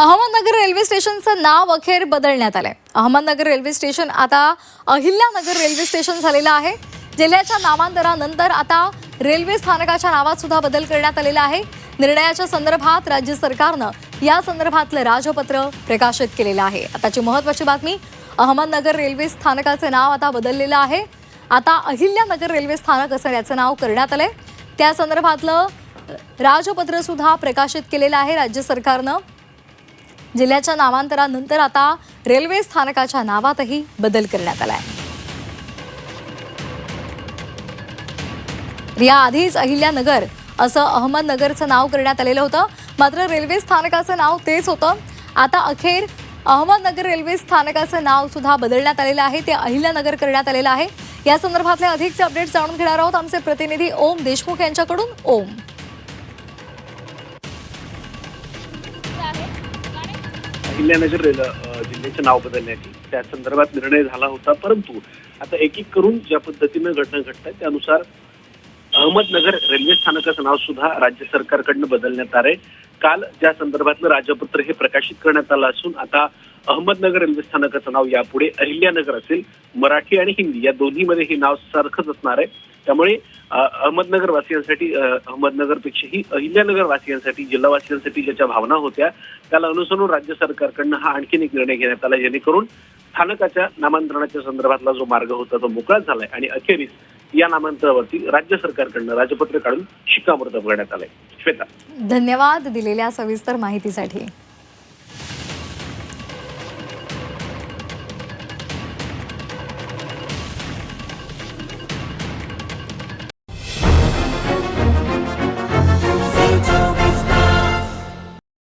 Ahmednagar railway स्टेशनचं नाव अखेर बदलण्यात आलंय. अहमदनगर रेल्वे स्टेशन आता अहिल्यानगर रेल्वे स्टेशन झालेलं आहे. जिल्ह्याच्या नामांतरानंतर आता रेल्वे स्थानकाच्या नावात सुद्धा बदल करण्यात आलेला आहे. निर्णयाच्या संदर्भात राज्य सरकारनं या संदर्भातलं राजपत्र प्रकाशित केलेलं आहे. आताची महत्वाची बातमी अहमदनगर रेल्वे स्थानकाचे नाव आता बदललेलं आहे. आता अहिल्यानगर रेल्वे स्थानक असं याचं नाव करण्यात आलंय. त्या संदर्भातलं राजपत्र सुद्धा प्रकाशित केलेलं आहे राज्य सरकारनं. जिल्ह्याच्या नामांतरानंतर आता रेल्वे स्थानकाच्या नावातही बदल करण्यात आला आहे याआधीच अहिल्यानगर असं अहमदनगरचं नाव करण्यात आलेलं होतं. मात्र रेल्वे स्थानकाचं नाव तेच होतं. आता अखेर अहमदनगर रेल्वे स्थानकाचं नाव सुद्धा बदलण्यात आलेलं आहे. ते अहिल्यानगर करण्यात आलेलं आहे. या संदर्भातले अधिकचे अपडेट जाणून घेणार आहोत आमचे प्रतिनिधी ओम देशमुख यांच्याकडून. ओम. अहिल्यानगर रेल्वे जिल्ह्याचे नाव बदलण्याची त्या संदर्भात निर्णय झाला होता. परंतु आता एक एक करून ज्या पद्धतीनं घटना घडत त्यानुसार अहमदनगर रेल्वे स्थानकाचं नाव सुद्धा राज्य सरकारकडनं बदलण्यात आलंय. काल ज्या संदर्भातलं राजपत्र हे प्रकाशित करण्यात आलं असून आता अहमदनगर रेल्वे स्थानकाचं नाव यापुढे अहिल्यानगर असेल मराठी आणि हिंदी या दोन्हीमध्ये हे नाव सारखंच असणार आहे. त्यामुळे अहमदनगर वासियांसाठी अहमदनगरपेक्षाही अहिल्यानगर वासियांसाठी जिल्हावासियांसाठी ज्याच्या भावना होत्या त्याला अनुसरून राज्य सरकारकडनं हा आणखीन एक निर्णय घेण्यात आला जेणेकरून स्थानकाच्या नामांतरणाच्या संदर्भातला जो मार्ग होता तो मोकळा झालाय आणि अखेरीस या नामांतरावरती राज्य सरकारकडनं राजपत्र काढून शिक्कामोर्तब करण्यात आलंय. श्वेता. धन्यवाद दिलेल्या सविस्तर माहितीसाठी.